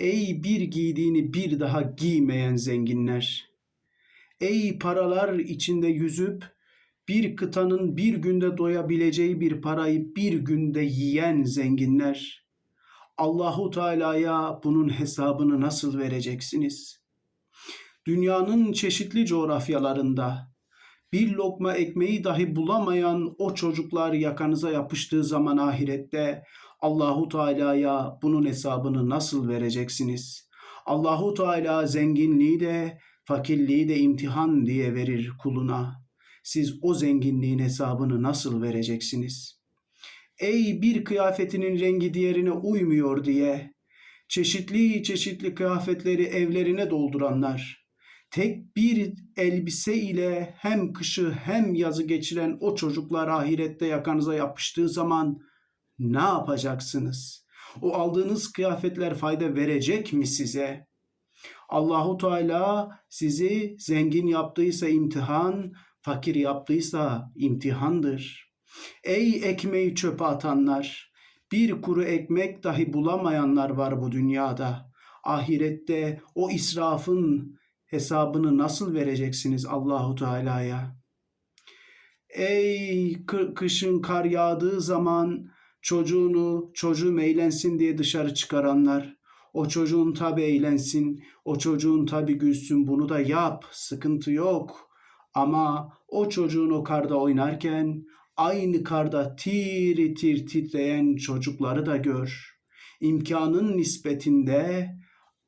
Ey bir giydiğini bir daha giymeyen zenginler. Ey paralar içinde yüzüp bir kıtanın bir günde doyabileceği bir parayı bir günde yiyen zenginler. Allahu Teala'ya bunun hesabını nasıl vereceksiniz? Dünyanın çeşitli coğrafyalarında bir lokma ekmeği dahi bulamayan o çocuklar yakanıza yapıştığı zaman ahirette Allahu Teala'ya bunun hesabını nasıl vereceksiniz? Allahu Teala zenginliği de fakirliği de imtihan diye verir kuluna. Siz o zenginliğin hesabını nasıl vereceksiniz? Ey bir kıyafetinin rengi diğerine uymuyor diye çeşitli çeşitli kıyafetleri evlerine dolduranlar, tek bir elbise ile hem kışı hem yazı geçiren o çocuklar ahirette yakanıza yapıştığı zaman ne yapacaksınız? O aldığınız kıyafetler fayda verecek mi size? Allahu Teala sizi zengin yaptıysa imtihan, fakir yaptıysa imtihandır. Ey ekmeği çöpe atanlar, bir kuru ekmek dahi bulamayanlar var bu dünyada. Ahirette o israfın hesabını nasıl vereceksiniz Allahu Teala'ya? Ey kışın kar yağdığı zaman çocuğunu çocuğum eğlensin diye dışarı çıkaranlar, o çocuğun tabi eğlensin, o çocuğun tabi gülsün bunu da yap, sıkıntı yok. Ama o çocuğun o karda oynarken aynı karda tir tir titreyen çocukları da gör. İmkanın nispetinde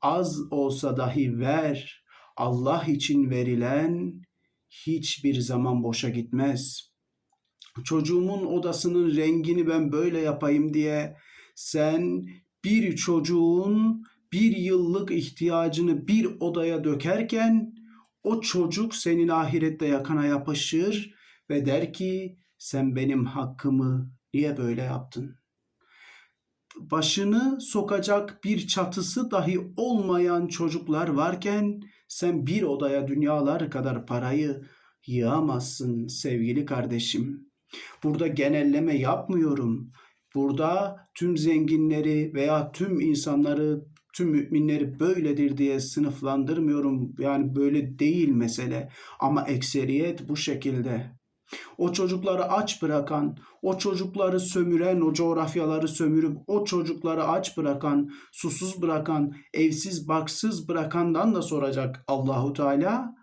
az olsa dahi ver. Allah için verilen hiçbir zaman boşa gitmez. Çocuğumun odasının rengini ben böyle yapayım diye sen bir çocuğun bir yıllık ihtiyacını bir odaya dökerken o çocuk senin ahirette yakana yapışır ve der ki sen benim hakkımı niye böyle yaptın? Başını sokacak bir çatısı dahi olmayan çocuklar varken sen bir odaya dünyalar kadar parayı yığamazsın sevgili kardeşim. Burada genelleme yapmıyorum. Burada tüm zenginleri veya tüm insanları, tüm müminleri böyledir diye sınıflandırmıyorum. Yani böyle değil mesele. Ama ekseriyet bu şekilde. O çocukları aç bırakan, o çocukları sömüren, o coğrafyaları sömürüp o çocukları aç bırakan, susuz bırakan, evsiz baksız bırakandan da soracak Allahu Teala.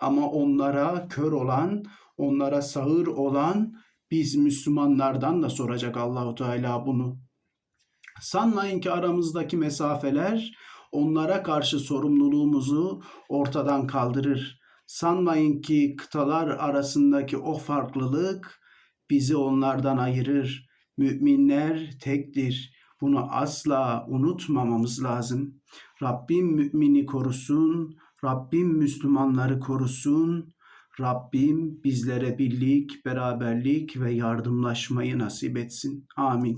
Ama onlara kör olan, onlara sağır olan biz Müslümanlardan da soracak Allahu Teala bunu. Sanmayın ki aramızdaki mesafeler onlara karşı sorumluluğumuzu ortadan kaldırır. Sanmayın ki kıtalar arasındaki o farklılık bizi onlardan ayırır. Müminler tektir. Bunu asla unutmamamız lazım. Rabbim mümini korusun, Rabbim Müslümanları korusun. Rabbim bizlere birlik, beraberlik ve yardımlaşmayı nasip etsin. Amin.